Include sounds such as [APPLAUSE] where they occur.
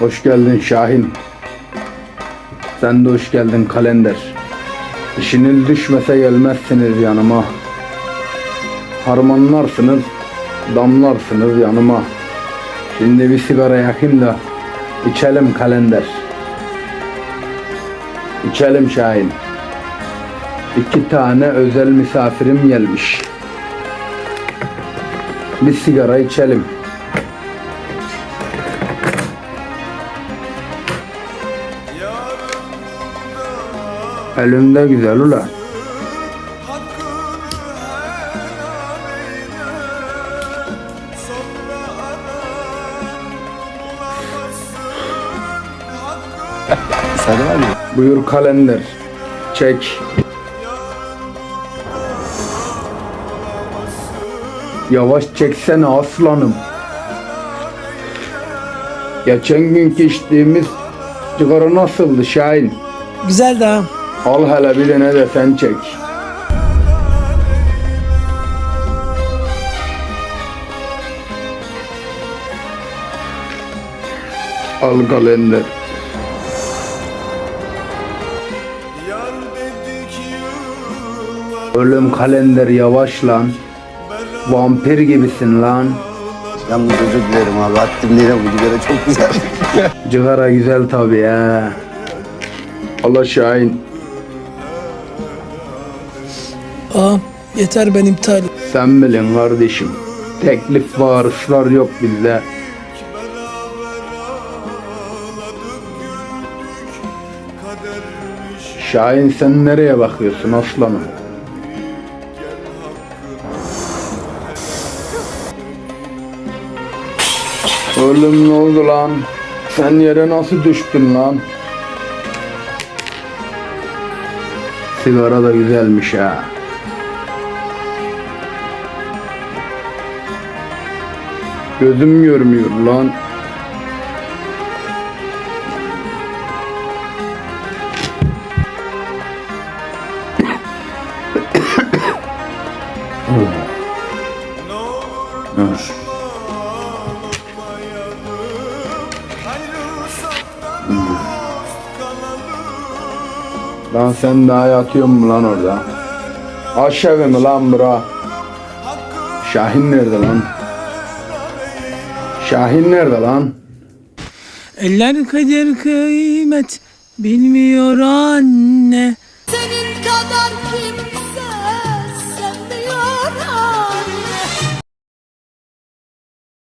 Hoş geldin Şahin. Sen de hoş geldin kalender. İşiniz düşmese gelmezsiniz yanıma. Harmanlarsınız, damlarsınız yanıma. Şimdi bir sigara yakayım da içelim kalender. İçelim Şahin. İki tane özel misafirim gelmiş. Bir sigara içelim. Elimde güzel ula. [LAUGHS] Sarı var ya. Buyur kalender. Çek. Yavaş çeksene aslanım. Geçen günkü içtiğimiz sigara nasıldı Şahin? Güzel de ağam. Al hele bir tane de sen çek. Al kalender. Ölüm kalender yavaş lan. Vampir gibisin lan. Yalnız özür dilerim abi. Hattım değil bu sigara çok güzel. Cigara güzel tabi ya. Allah Şahin. Ağam yeter ben iptal. Sen bilin kardeşim. Teklif var, ısrar yok bizde. Şahin sen nereye bakıyorsun aslanım? Oğlum ne oldu lan? Sen yere nasıl düştün lan? Sigara da güzelmiş ha. Gözüm görmüyor lan. Lan sen daha yatıyor mu lan orada? Aşağı mi lan bura? Şahin nerede lan? Şahin nerede lan? Eller kader kıymet bilmiyor anne.